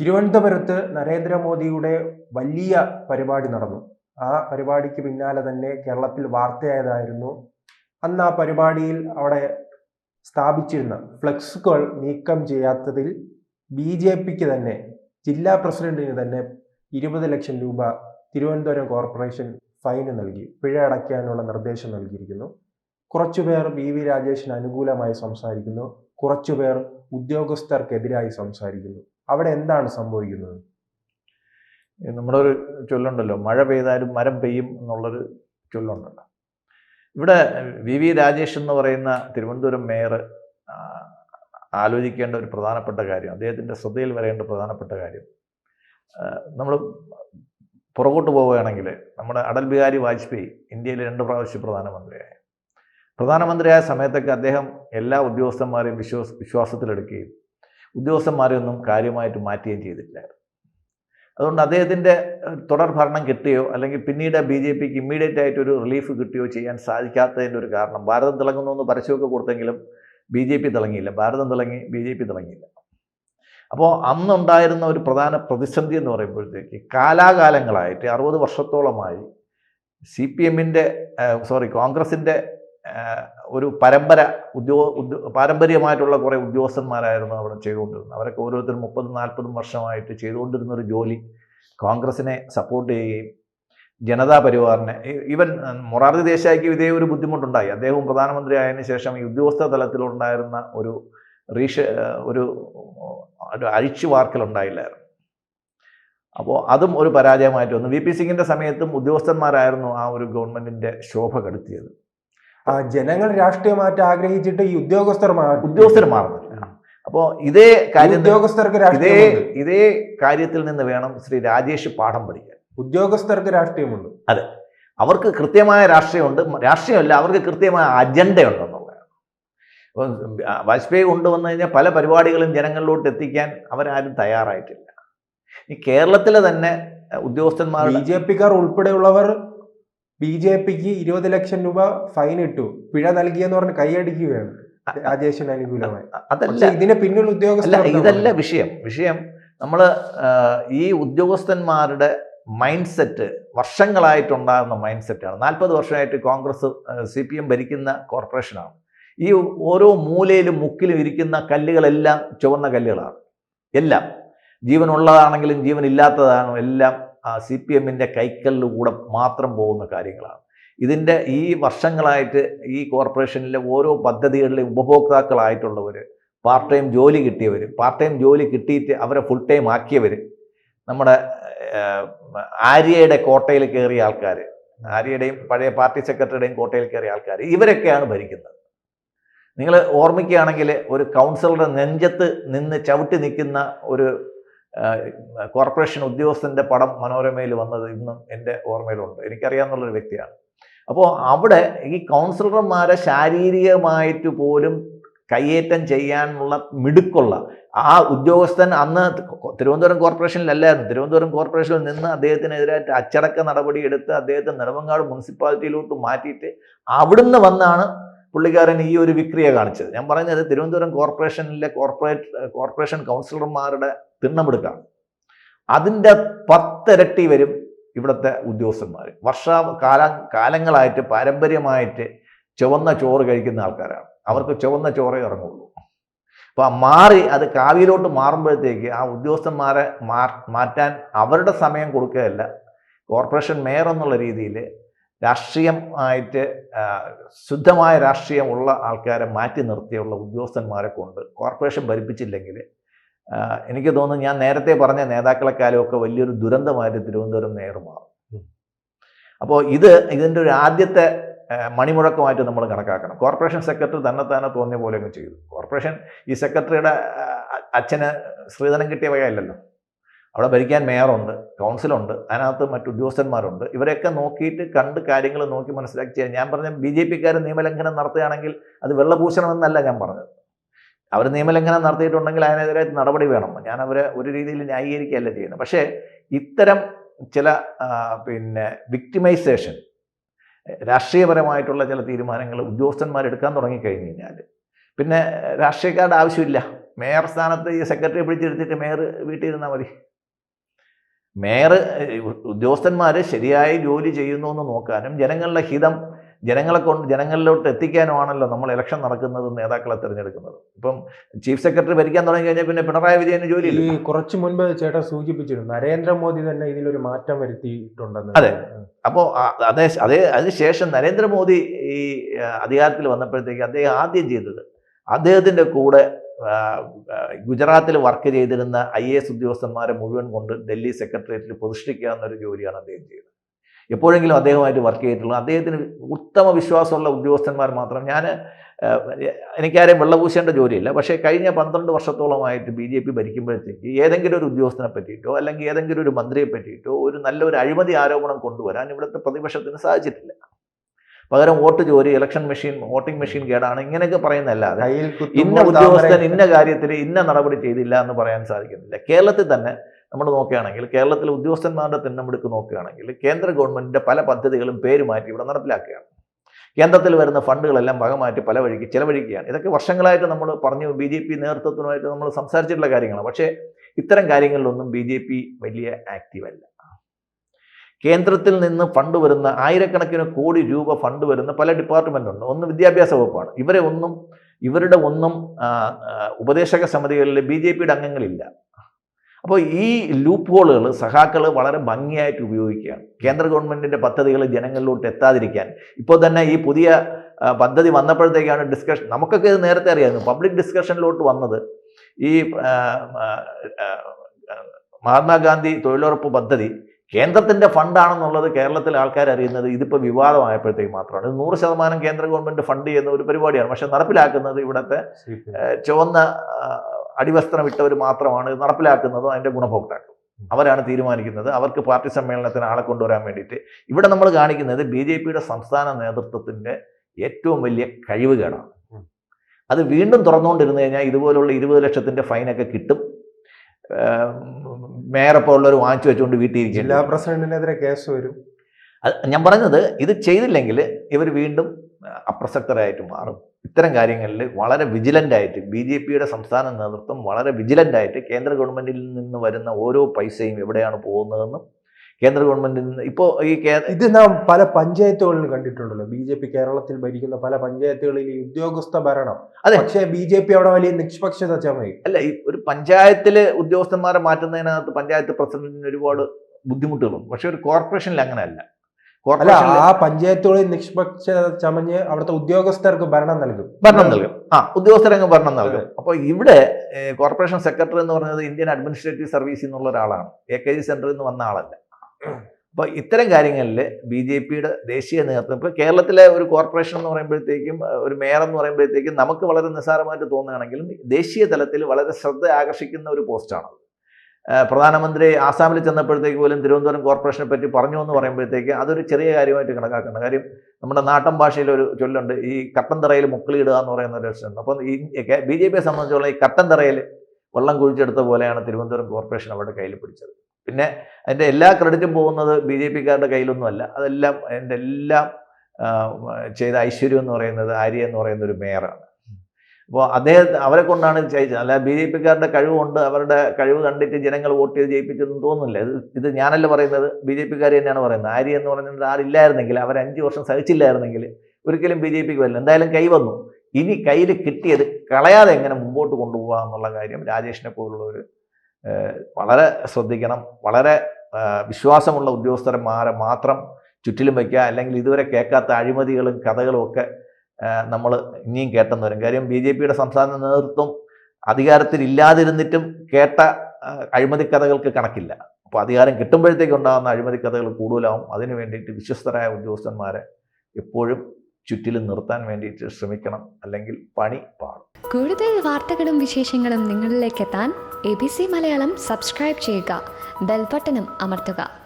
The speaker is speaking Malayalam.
തിരുവനന്തപുരത്ത് നരേന്ദ്രമോദിയുടെ വലിയ പരിപാടി നടന്നു. ആ പരിപാടിക്ക് പിന്നാലെ തന്നെ കേരളത്തിൽ വാർത്തയായതായിരുന്നു. അന്ന് ആ പരിപാടിയിൽ അവിടെ സ്ഥാപിച്ചിരുന്ന ഫ്ലെക്സുകൾ നീക്കം ചെയ്യാത്തതിൽ ബി ജെ പിക്ക് തന്നെ ജില്ലാ പ്രസിഡന്റിന് തന്നെ ഇരുപത് ലക്ഷം രൂപ തിരുവനന്തപുരം കോർപ്പറേഷൻ ഫൈന് നൽകി പിഴ അടയ്ക്കാനുള്ള നിർദ്ദേശം നൽകിയിരിക്കുന്നു. കുറച്ചുപേർ ബി വി രാജേഷിന് അനുകൂലമായി സംസാരിക്കുന്നു. കുറച്ചുപേർ ഉദ്യോഗസ്ഥർക്കെതിരായി സംസാരിക്കുന്നു. അവിടെ എന്താണ് സംഭവിക്കുന്നത്? നമ്മുടെ ഒരു ചൊല്ലുണ്ടല്ലോ മഴ പെയ്താലും മരം പെയ്യും എന്നുള്ളൊരു ചൊല്ലുണ്ടല്ലോ. ഇവിടെ വി വി രാജേഷ് എന്ന് പറയുന്ന തിരുവനന്തപുരം മേയർ ആലോചിക്കേണ്ട ഒരു പ്രധാനപ്പെട്ട കാര്യം അദ്ദേഹത്തിന്റെ ശ്രദ്ധയിൽ വരേണ്ട പ്രധാനപ്പെട്ട കാര്യം നമ്മൾ പുറകോട്ട് പോവുകയാണെങ്കിൽ നമ്മുടെ അടൽ ബിഹാരി വാജ്പേയി ഇന്ത്യയിലെ രണ്ട് പ്രാവശ്യം പ്രധാനമന്ത്രിയായ. പ്രധാനമന്ത്രിയായ സമയത്തൊക്കെ അദ്ദേഹം എല്ലാ ഉദ്യോഗസ്ഥന്മാരെയും വിശ്വാസ വിശ്വാസത്തിലെടുക്കുകയും ഉദ്യോഗസ്ഥന്മാരെയൊന്നും കാര്യമായിട്ട് മാറ്റുകയും ചെയ്തിട്ടില്ലായിരുന്നു. അതുകൊണ്ട് അദ്ദേഹത്തിന്റെ തുടർ ഭരണം കിട്ടുകയോ അല്ലെങ്കിൽ പിന്നീട് ബി ജെ പിക്ക് ഇമ്മീഡിയറ്റ് ആയിട്ട് ഒരു റിലീഫ് കിട്ടുകയോ ചെയ്യാൻ സാധിക്കാത്തതിന്റെ ഒരു കാരണം ഭാരതം തിളങ്ങുന്നു എന്ന് പരസ്യമൊക്കെ കൊടുത്തെങ്കിലും ബി ജെ പി തിളങ്ങിയില്ല. ഭാരതം തിളങ്ങി ബി ജെ പി തിളങ്ങിയില്ല. അപ്പോൾ അന്നുണ്ടായിരുന്ന ഒരു പ്രധാന പ്രതിസന്ധി എന്ന് പറയുമ്പോഴത്തേക്ക് കാലാകാലങ്ങളായിട്ട് അറുപത് വർഷത്തോളമായി സി പി എമ്മിന്റെ സോറി കോൺഗ്രസിന്റെ ഒരു പരമ്പര ഉദ്യോ പാരമ്പര്യമായിട്ടുള്ള കുറേ ഉദ്യോഗസ്ഥന്മാരായിരുന്നു അവിടെ ചെയ്തുകൊണ്ടിരുന്നത്. അവരൊക്കെ ഓരോരുത്തരും മുപ്പതും നാൽപ്പതും വർഷമായിട്ട് ചെയ്തുകൊണ്ടിരുന്ന ഒരു ജോലി. കോൺഗ്രസിനെ സപ്പോർട്ട് ചെയ്യുകയും ജനതാ പരിവാറിനെ ഈവൻ മൊറാർജി ദേശായിക്ക് ഇതേ ഒരു ബുദ്ധിമുട്ടുണ്ടായി. അദ്ദേഹവും പ്രധാനമന്ത്രി ആയതിനു ശേഷം ഈ ഉദ്യോഗസ്ഥ തലത്തിലുണ്ടായിരുന്ന ഒരു റീഷ ഒരു ഒരു അഴിച്ചു വാർക്കലുണ്ടായില്ലായിരുന്നു അപ്പോൾ അതും ഒരു പരാജയമായിട്ട് വന്നു. വി പി സിംഗിന്റെ സമയത്തും ഉദ്യോഗസ്ഥന്മാരായിരുന്നു ആ ഒരു ഗവൺമെന്റിന്റെ ശോഭ കെടുത്തിയത്. ജനങ്ങൾ രാഷ്ട്രീയം മാറ്റം ആഗ്രഹിച്ചിട്ട് ഈ ഉദ്യോഗസ്ഥർ ഉദ്യോഗസ്ഥർ മാറുന്നില്ല അപ്പോൾ ഇതേ കാര്യം ഉദ്യോഗസ്ഥർക്ക് ഇതേ ഇതേ കാര്യത്തിൽ നിന്ന് വേണം ശ്രീ രാജേഷ് പാഠം പഠിക്കാൻ. ഉദ്യോഗസ്ഥർക്ക് രാഷ്ട്രീയമുണ്ട് അതെ. അവർക്ക് കൃത്യമായ രാഷ്ട്രീയമുണ്ട്. രാഷ്ട്രീയമല്ല അവർക്ക് കൃത്യമായ അജണ്ടയുണ്ടെന്നുള്ളതാണ് ഇപ്പം ആ, വാജ്പേയി കൊണ്ടുവന്നു കഴിഞ്ഞാൽ പല പരിപാടികളും ജനങ്ങളിലോട്ട് എത്തിക്കാൻ അവരാരും തയ്യാറായിട്ടില്ല. ഈ കേരളത്തിലെ തന്നെ ഉദ്യോഗസ്ഥന്മാർ ബി ജെ പിക്കാർ ഉൾപ്പെടെയുള്ളവർ ബി ജെ പിക്ക് ഇരുപത് ലക്ഷം രൂപ ഫൈൻ ഇട്ടു. പിഴ നൽകിയെന്ന് പറഞ്ഞ് കൈയടിക്കുകയാണ് രാജേഷിന് അനുകൂലമായി. അതല്ല ഇതിന് പിന്നിൽ ഉദ്യോഗസ്ഥ ഇതല്ല വിഷയം. വിഷയം നമ്മൾ ഈ ഉദ്യോഗസ്ഥന്മാരുടെ മൈൻഡ് സെറ്റ് വർഷങ്ങളായിട്ടുണ്ടാകുന്ന മൈൻഡ് സെറ്റാണ് നാൽപ്പത് വർഷമായിട്ട് കോൺഗ്രസ് സി പി എം ഭരിക്കുന്ന കോർപ്പറേഷനാണ്. ഈ ഓരോ മൂലയിലും മുക്കിലും ഇരിക്കുന്ന കല്ലുകളെല്ലാം ചുവന്ന കല്ലുകളാണ്. എല്ലാം. ജീവനുള്ളതാണെങ്കിലും ജീവൻ ഇല്ലാത്തതാണെങ്കിലും എല്ലാം സി പി എമ്മിന്റെ കൈക്കല്ലിലൂടെ മാത്രം പോകുന്ന കാര്യങ്ങളാണ്. ഇതിന്റെ ഈ വർഷങ്ങളായിട്ട് ഈ കോർപ്പറേഷനിലെ ഓരോ പദ്ധതികളിലെയും ഉപഭോക്താക്കളായിട്ടുള്ളവർ പാർട്ട് ടൈം ജോലി കിട്ടിയവർ പാർട്ട് ടൈം ജോലി കിട്ടിയിട്ട് അവരെ ഫുൾ ടൈം ആക്കിയവർ നമ്മുടെ ആര്യയുടെ കോട്ടയിൽ കയറിയ ആൾക്കാർ ആര്യയുടെയും പഴയ പാർട്ടി സെക്രട്ടറിയുടെയും കോട്ടയിൽ കയറിയ ആൾക്കാർ ഇവരൊക്കെയാണ് ഭരിക്കുന്നത്. നിങ്ങൾ ഓർമ്മിക്കുകയാണെങ്കിൽ ഒരു കൗൺസിലറുടെ നെഞ്ചത്ത് നിന്ന് ചവിട്ടി നിൽക്കുന്ന ഒരു കോർപ്പറേഷൻ ഉദ്യോഗസ്ഥന്റെ പടം മനോരമയിൽ വന്നത് ഇന്നും എന്റെ ഓർമ്മയിലുണ്ട്. എനിക്കറിയാമെന്നുള്ളൊരു വ്യക്തിയാണ്. അപ്പോൾ അവിടെ ഈ കൗൺസിലർമാരെ ശാരീരികമായിട്ട് പോലും കയ്യേറ്റം ചെയ്യാനുള്ള മിടുക്കുള്ള ആ ഉദ്യോഗസ്ഥൻ അന്ന് തിരുവനന്തപുരം കോർപ്പറേഷനിലല്ലായിരുന്നു. തിരുവനന്തപുരം കോർപ്പറേഷനിൽ നിന്ന് അദ്ദേഹത്തിനെതിരായിട്ട് അച്ചടക്ക നടപടി എടുത്ത് അദ്ദേഹത്തെ നെടുമങ്ങാട് മുനിസിപ്പാലിറ്റിയിലോട്ട് മാറ്റിയിട്ട് അവിടുന്ന് വന്നാണ് പുള്ളിക്കാരൻ ഈ ഒരു വിക്രിയ കാണിച്ചത്. ഞാൻ പറയുന്നത് തിരുവനന്തപുരം കോർപ്പറേഷനിലെ കോർപ്പറേറ്റ് കോർപ്പറേഷൻ കൗൺസിലർമാരുടെ തിണ്ണമെടുക്കാണ് അതിന്റെ പത്തിരട്ടി വരും ഇവിടുത്തെ ഉദ്യോഗസ്ഥന്മാർ വർഷ കാല കാലങ്ങളായിട്ട് പാരമ്പര്യമായിട്ട് ചുവന്ന ചോറ് കഴിക്കുന്ന ആൾക്കാരാണ്. അവർക്ക് ചുവന്ന ചോറേ ഇറങ്ങുള്ളൂ. അപ്പോൾ മാറി അത് കാവിയിലോട്ട് മാറുമ്പോഴത്തേക്ക് ആ ഉദ്യോഗസ്ഥന്മാരെ മാറ്റാൻ അവരുടെ സമയം കൊടുക്കുകയല്ല കോർപ്പറേഷൻ മേയർ എന്നുള്ള രീതിയിൽ രാഷ്ട്രീയം ആയിട്ട് ശുദ്ധമായ രാഷ്ട്രീയം ഉള്ള ആൾക്കാരെ മാറ്റി നിർത്തിയുള്ള ഉദ്യോഗസ്ഥന്മാരെ കൊണ്ട് കോർപ്പറേഷൻ ഭരിപ്പിച്ചില്ലെങ്കിൽ എനിക്ക് തോന്നുന്നു ഞാൻ നേരത്തെ പറഞ്ഞ നേതാക്കളെക്കാളും ഒക്കെ വലിയൊരു ദുരന്തമായിട്ട് തിരുവനന്തപുരം മാറും അപ്പോൾ ഇത് ഇതിന്റെ ഒരു ആദ്യത്തെ മണിമുഴക്കമായിട്ട് നമ്മൾ കണക്കാക്കണം. കോർപ്പറേഷൻ സെക്രട്ടറി തന്നെ തന്നെ തോന്നിയ പോലെ അങ്ങ് ചെയ്തു. കോർപ്പറേഷൻ ഈ സെക്രട്ടറിയുടെ അച്ഛന് ശ്രീധനം കിട്ടിയ വകയല്ലല്ലോ. അവിടെ ഭരിക്കാൻ മേയറുണ്ട് കൗൺസിലുണ്ട് അതിനകത്ത് മറ്റു ഉദ്യോഗസ്ഥന്മാരുണ്ട്. ഇവരെയൊക്കെ നോക്കിയിട്ട് കണ്ട് കാര്യങ്ങൾ നോക്കി മനസ്സിലാക്കി ചെയ്യാൻ ഞാൻ പറഞ്ഞ ബി ജെ പിക്കാർ നിയമലംഘനം നടത്തുകയാണെങ്കിൽ അത് വെള്ളഭൂഷണമെന്നല്ല ഞാൻ പറഞ്ഞത്. അവർ നിയമലംഘനം നടത്തിയിട്ടുണ്ടെങ്കിൽ അതിനെതിരെ നടപടി വേണം. ഞാൻ അവരെ ഒരു രീതിയിൽ ന്യായീകരിക്കുകയല്ല ചെയ്യുന്നത്. പക്ഷേ ഇത്തരം ചില പിന്നെ വിക്ടിമൈസേഷൻ രാഷ്ട്രീയപരമായിട്ടുള്ള ചില തീരുമാനങ്ങൾ ഉദ്യോഗസ്ഥന്മാർ എടുക്കാൻ തുടങ്ങിക്കഴിഞ്ഞ് കഴിഞ്ഞാൽ പിന്നെ രാഷ്ട്രീയക്കാരുടെ ആവശ്യമില്ല. മേയർ സ്ഥാനത്ത് ഈ സെക്രട്ടറി പിടിച്ചെടുത്തിട്ട് മേയർ വീട്ടിൽ ഇരുന്നാൽ മതി. മേയർ ഉദ്യോഗസ്ഥന്മാർ ശരിയായി ജോലി ചെയ്യുന്നു എന്ന് നോക്കാനും ജനങ്ങളുടെ ഹിതം ജനങ്ങളെ കൊണ്ട് ജനങ്ങളിലോട്ട് എത്തിക്കാനുമാണല്ലോ നമ്മൾ ഇലക്ഷൻ നടക്കുന്നത് നേതാക്കളെ തിരഞ്ഞെടുക്കുന്നത്. ഇപ്പം ചീഫ് സെക്രട്ടറി ഭരിക്കാൻ തുടങ്ങി കഴിഞ്ഞാൽ പിന്നെ പിണറായി വിജയന് ജോലി കുറച്ച് മുൻപ് ചേട്ടൻ സൂചിപ്പിച്ചിരുന്നു നരേന്ദ്രമോദി തന്നെ ഇതിലൊരു മാറ്റം വരുത്തിയിട്ടുണ്ടെന്ന്. അതെ. അപ്പോൾ അതേ അതേ അതിനുശേഷം നരേന്ദ്രമോദി ഈ അധികാരത്തിൽ വന്നപ്പോഴത്തേക്ക് അദ്ദേഹം ആദ്യം ചെയ്തത് അദ്ദേഹത്തിന്റെ കൂടെ ഗുജറാത്തിൽ വർക്ക് ചെയ്തിരുന്ന ഐ എ എസ് ഉദ്യോഗസ്ഥന്മാരെ മുഴുവൻ കൊണ്ട് ഡൽഹി സെക്രട്ടേറിയറ്റിൽ പ്രതിഷ്ഠിക്കുക എന്നൊരു ജോലിയാണ് അദ്ദേഹം ചെയ്തത്. എപ്പോഴെങ്കിലും അദ്ദേഹമായിട്ട് വർക്ക് ചെയ്തിട്ടുള്ളൂ അദ്ദേഹത്തിന് ഉത്തമ വിശ്വാസമുള്ള ഉദ്യോഗസ്ഥന്മാർ മാത്രം. ഞാൻ എനിക്കാരെയും വെള്ളപൂശേണ്ട ജോലിയില്ല. പക്ഷേ കഴിഞ്ഞ പന്ത്രണ്ട് വർഷത്തോളമായിട്ട് ബി ജെ പി ഭരിക്കുമ്പോഴത്തേക്ക് ഏതെങ്കിലും ഒരു ഉദ്യോഗസ്ഥനെ പറ്റിയിട്ടോ അല്ലെങ്കിൽ ഏതെങ്കിലും ഒരു മന്ത്രിയെ പറ്റിയിട്ടോ ഒരു നല്ലൊരു അഴിമതി ആരോപണം കൊണ്ടുവരാൻ ഇവിടുത്തെ പ്രതിപക്ഷത്തിന് സാധിച്ചിട്ടില്ല. പകരം വോട്ട് ജോലി ഇലക്ഷൻ മെഷീൻ വോട്ടിംഗ് മെഷീൻ കേടാണ് ഇങ്ങനെയൊക്കെ പറയുന്നതല്ലാതെ കയ്യിൽ ഇന്ന ഉദ്യോഗസ്ഥൻ ഇന്ന കാര്യത്തിൽ ഇന്ന നടപടി ചെയ്തില്ല എന്ന് പറയാൻ സാധിക്കുന്നില്ല. കേരളത്തിൽ തന്നെ നമ്മൾ നോക്കുകയാണെങ്കിൽ കേരളത്തിലെ ഉദ്യോഗസ്ഥന്മാരുടെ തന്നെ തിണ്ണമെടുക്ക് നോക്കുകയാണെങ്കിൽ കേന്ദ്ര ഗവൺമെന്റിന്റെ പല പദ്ധതികളും പേര് മാറ്റി ഇവിടെ നടപ്പിലാക്കുകയാണ്. കേന്ദ്രത്തിൽ വരുന്ന ഫണ്ടുകളെല്ലാം വക മാറ്റി പല വഴിക്ക് ചിലവഴിക്കുകയാണ്. ഇതൊക്കെ വർഷങ്ങളായിട്ട് നമ്മൾ പറഞ്ഞു ബി ജെ പി നേതൃത്വത്തിനുമായിട്ട് നമ്മൾ സംസാരിച്ചിട്ടുള്ള കാര്യങ്ങളാണ്. പക്ഷേ ഇത്തരം കാര്യങ്ങളിലൊന്നും ബി ജെ പി വലിയ ആക്റ്റീവ് അല്ല. കേന്ദ്രത്തിൽ നിന്ന് ഫണ്ട് വരുന്ന ആയിരക്കണക്കിന് കോടി രൂപ ഫണ്ട് വരുന്ന പല ഡിപ്പാർട്ട്മെന്റ് ഉണ്ട്. ഒന്ന് വിദ്യാഭ്യാസ വകുപ്പാണ്. ഇവരെ ഒന്നും ഇവരുടെ ഒന്നും ഉപദേശക സമിതികളിൽ ബി ജെ പിയുടെ അംഗങ്ങളില്ല. അപ്പോൾ ഈ ലൂപ്പ് ഹോളുകൾ സഹാക്കൾ വളരെ ഭംഗിയായിട്ട് ഉപയോഗിക്കുകയാണ്. കേന്ദ്ര ഗവൺമെന്റിന്റെ പദ്ധതികൾ ജനങ്ങളിലോട്ട് എത്താതിരിക്കാൻ. ഇപ്പോൾ തന്നെ ഈ പുതിയ പദ്ധതി വന്നപ്പോഴത്തേക്കാണ് ഡിസ്കഷൻ നമുക്കൊക്കെ ഇത് നേരത്തെ അറിയാമായിരുന്നു. പബ്ലിക് ഡിസ്കഷനിലോട്ട് വന്നത് ഈ മഹാത്മാഗാന്ധി തൊഴിലുറപ്പ് പദ്ധതി കേന്ദ്രത്തിന്റെ ഫണ്ടാണെന്നുള്ളത് കേരളത്തിലെ ആൾക്കാർ അറിയുന്നത് ഇതിപ്പോൾ വിവാദമായപ്പോഴത്തേക്ക് മാത്രമാണ്. ഇത് നൂറ് ശതമാനം കേന്ദ്ര ഗവൺമെന്റ് ഫണ്ട് ചെയ്യുന്ന ഒരു പരിപാടിയാണ്. പക്ഷെ നടപ്പിലാക്കുന്നത് ഇവിടുത്തെ. ചുവന്ന അടിവസ്ത്രം ഇട്ടവർ മാത്രമാണ് നടപ്പിലാക്കുന്നതും അതിന്റെ ഗുണഭോക്താക്കൾ. അവരാണ് തീരുമാനിക്കുന്നത്. അവർക്ക് പാർട്ടി സമ്മേളനത്തിന് ആളെ കൊണ്ടുവരാൻ വേണ്ടിയിട്ട്. ഇവിടെ നമ്മൾ കാണിക്കുന്നത് ബി ജെ പിയുടെ സംസ്ഥാന നേതൃത്വത്തിന്റെ ഏറ്റവും വലിയ കഴിവുകേടാണ്. അത് വീണ്ടും തുറന്നുകൊണ്ടിരുന്നു കഴിഞ്ഞാൽ ഇതുപോലുള്ള ഇരുപത് ലക്ഷത്തിന്റെ ഫൈനൊക്കെ കിട്ടും. മേയറപ്പോൾ ഉള്ളവർ വാങ്ങിച്ചു വെച്ചുകൊണ്ട് വീട്ടിൽ ജില്ലാ പ്രസിഡന്റിനെതിരെ കേസ് വരും. ഞാൻ പറഞ്ഞത് ഇത് ചെയ്തില്ലെങ്കിൽ ഇവർ വീണ്ടും അപ്രസക്തരായിട്ട് മാറും. ഇത്തരം കാര്യങ്ങളിൽ വളരെ വിജിലന്റ് ആയിട്ട് ബി ജെ പിയുടെ സംസ്ഥാന നേതൃത്വം വളരെ വിജിലന്റ് ആയിട്ട് കേന്ദ്ര ഗവൺമെന്റിൽ നിന്ന് വരുന്ന ഓരോ പൈസയും എവിടെയാണ് പോകുന്നതെന്നും കേന്ദ്ര ഗവൺമെന്റിൽ നിന്ന് ഇപ്പോൾ ഈ ഇത് നാം പല പഞ്ചായത്തുകളിലും കണ്ടിട്ടുണ്ടല്ലോ. ബി ജെ പി കേരളത്തിൽ ഭരിക്കുന്ന പല പഞ്ചായത്തുകളിൽ ഈ ഉദ്യോഗസ്ഥ ഭരണം. അതെ. പക്ഷേ ബി ജെ പി അവിടെ വലിയ നിഷ്പക്ഷത ചമയി. അല്ല ഈ ഒരു പഞ്ചായത്തിലെ ഉദ്യോഗസ്ഥന്മാരെ മാറ്റുന്നതിനകത്ത് പഞ്ചായത്ത് പ്രസിഡന്റിന് ഒരുപാട് ബുദ്ധിമുട്ടുകളും. പക്ഷേ ഒരു കോർപ്പറേഷനിൽ അങ്ങനെയല്ല. അല്ല ആ പഞ്ചായത്തുകളിൽ നിഷ്പക്ഷ ചമഞ്ഞ് അവിടുത്തെ ഉദ്യോഗസ്ഥർക്ക് ഭരണം നൽകും. ഭരണം നൽകും. ആ ഉദ്യോഗസ്ഥരെ ഭരണം നൽകും. അപ്പോൾ ഇവിടെ കോർപ്പറേഷൻ സെക്രട്ടറി എന്ന് പറയുന്നത് ഇന്ത്യൻ അഡ്മിനിസ്ട്രേറ്റീവ് സർവീസ് നിന്നുള്ള ഒരാളാണ്. എ കെ ജി സെന്ററിൽ നിന്ന് വന്ന ആളല്ല. അപ്പോൾ ഇത്തരം കാര്യങ്ങളിൽ ബി ജെ പിയുടെ ദേശീയ നേതൃത്വം ഇപ്പോൾ കേരളത്തിലെ ഒരു കോർപ്പറേഷൻ എന്ന് പറയുമ്പോഴത്തേക്കും ഒരു മേയർ എന്ന് പറയുമ്പോഴത്തേക്കും നമുക്ക് വളരെ നിസ്സാരമായിട്ട് തോന്നുകയാണെങ്കിലും ദേശീയ തലത്തിൽ വളരെ ശ്രദ്ധ ആകർഷിക്കുന്ന ഒരു പോസ്റ്റാണ് ഏഹ്, പ്രധാനമന്ത്രി ആസാമിൽ ചെന്നപ്പോഴത്തേക്ക് പോലും തിരുവനന്തപുരം കോർപ്പറേഷനെ പറ്റി പറഞ്ഞു എന്ന് പറയുമ്പോഴത്തേക്ക് അതൊരു ചെറിയ കാര്യമായിട്ട് കണക്കാക്കണം. കാര്യം നമ്മുടെ നാട്ടൻ ഭാഷയിൽ ഒരു ചൊല്ലുണ്ട് ഈ കട്ടൻ തറയിൽ മുക്കിളിയിടുക എന്ന് പറയുന്ന ഒരു ലക്ഷ്യമുണ്ട് അപ്പം ഈ ബി ജെ പിയെ സംബന്ധിച്ചുള്ള ഈ കട്ടൻ തറയിൽ വെള്ളം കുഴിച്ചെടുത്ത പോലെയാണ് തിരുവനന്തപുരം കോർപ്പറേഷൻ അവരുടെ കയ്യിൽ പിടിച്ചത്. പിന്നെ അതിന്റെ എല്ലാ ക്രെഡിറ്റും പോകുന്നത് ബി ജെ പിക്കാരുടെ കയ്യിലൊന്നുമല്ല. അതെല്ലാം അതിന്റെ എല്ലാം ചെയ്ത ഐശ്വര്യം എന്ന് പറയുന്നത് ആര്യ എന്ന് പറയുന്ന ഒരു മേയറാണ്. അപ്പോൾ അദ്ദേഹത്തെ അവരെ കൊണ്ടാണ് ഇത് ചെയ്യിച്ചത് അല്ല ബി ജെ പിക്കാരുടെ കഴിവുകൊണ്ട് അവരുടെ കഴിവ് കണ്ടിട്ട് ജനങ്ങൾ വോട്ട് ചെയ്ത് ജയിപ്പിച്ചെന്ന് തോന്നുന്നില്ല. ഇത് ഇത് ഞാനല്ല പറയുന്നത്? ബി ജെ പിക്കാർ തന്നെയാണ് പറയുന്നത്. ആര്യ എന്ന് പറയുന്നത് ആരില്ലായിരുന്നെങ്കിൽ അവർ അഞ്ച് വർഷം സഹിച്ചില്ലായിരുന്നെങ്കിൽ ഒരിക്കലും ബി ജെ പിക്ക് വരില്ല. എന്തായാലും കൈ വന്നു. ഇനി കയ്യിൽ കിട്ടിയത് കളയാതെ എങ്ങനെ മുമ്പോട്ട് കൊണ്ടുപോകാം എന്നുള്ള കാര്യം രാജേഷിനെ പോലുള്ളവർ വളരെ ശ്രദ്ധിക്കണം. വളരെ വിശ്വാസമുള്ള ഉദ്യോഗസ്ഥന്മാരെ മാത്രം ചുറ്റിലും വയ്ക്കുക. അല്ലെങ്കിൽ ഇതുവരെ കേൾക്കാത്ത അഴിമതികളും കഥകളും ഒക്കെ നമ്മൾ ഇനിയും കേട്ടെന്ന് വരും. കാര്യം ബി ജെ പിയുടെ സംസ്ഥാന നേതൃത്വം അധികാരത്തിൽ ഇല്ലാതിരുന്നിട്ടും കേട്ട അഴിമതി കഥകൾക്ക് കണക്കില്ല. അപ്പോൾ അധികാരം കിട്ടുമ്പോഴത്തേക്ക് ഉണ്ടാകുന്ന അഴിമതി കഥകൾ കൂടുതലാവും. അതിനു വേണ്ടിയിട്ട് വിശ്വസ്തരായ ഉദ്യോഗസ്ഥന്മാരെ എപ്പോഴും ചുറ്റിലും നിർത്താൻ വേണ്ടിയിട്ട് ശ്രമിക്കണം. അല്ലെങ്കിൽ പണി പാടും. കൂടുതൽ വാർത്തകളും വിശേഷങ്ങളും നിങ്ങളിലേക്ക് എത്താൻ A B C Malayalam subscribe ചെയ്യുക. ബെൽബട്ടനും അമർത്തുക.